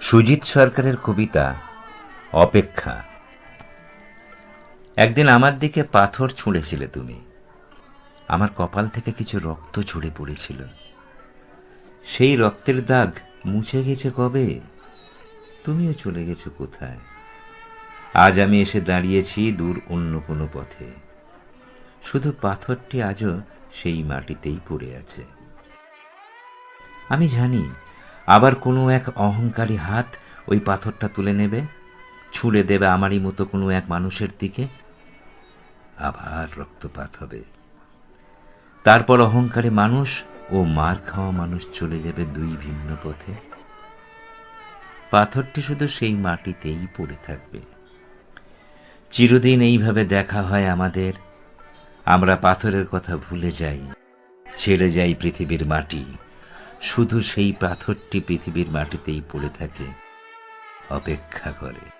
সুজিত সরকারের কবিতা, অপেক্ষা। একদিন আমার দিকে পাথর ছুঁড়েছিলে তুমি। আমার কপাল থেকে কিছু রক্ত ঝরে পড়েছিল। সেই রক্তের দাগ মুছে গেছে কবে? তুমিও চলে গেছো কোথায়? আজ আমি এসে দাঁড়িয়েছি দূর অন্য কোনো পথে। শুধু পাথরটি আজও সেই মাটিতেই পড়ে আছে। আমি জানি আবার কোনো এক অহংকারী হাত ওই পাথরটা তুলে নেবে, ছুঁড়ে দেবে আমারই মতো কোনো এক মানুষের দিকে, আবার রক্তপাত হবে। তারপর অহংকারে মানুষ ও মার খাওয়া মানুষ চলে যাবে দুই ভিন্ন পথে। পাথরটি শুধু সেই মাটিতেই পড়ে থাকবে। চিরদিন এইভাবে দেখা হয় আমাদের। আমরা পাথরের কথা ভুলে যাই, ছেড়ে যাই পৃথিবীর মাটি। শুধু সেই পাথরটি পৃথিবীর মাটিতেই পড়ে থাকে অপেক্ষা করে।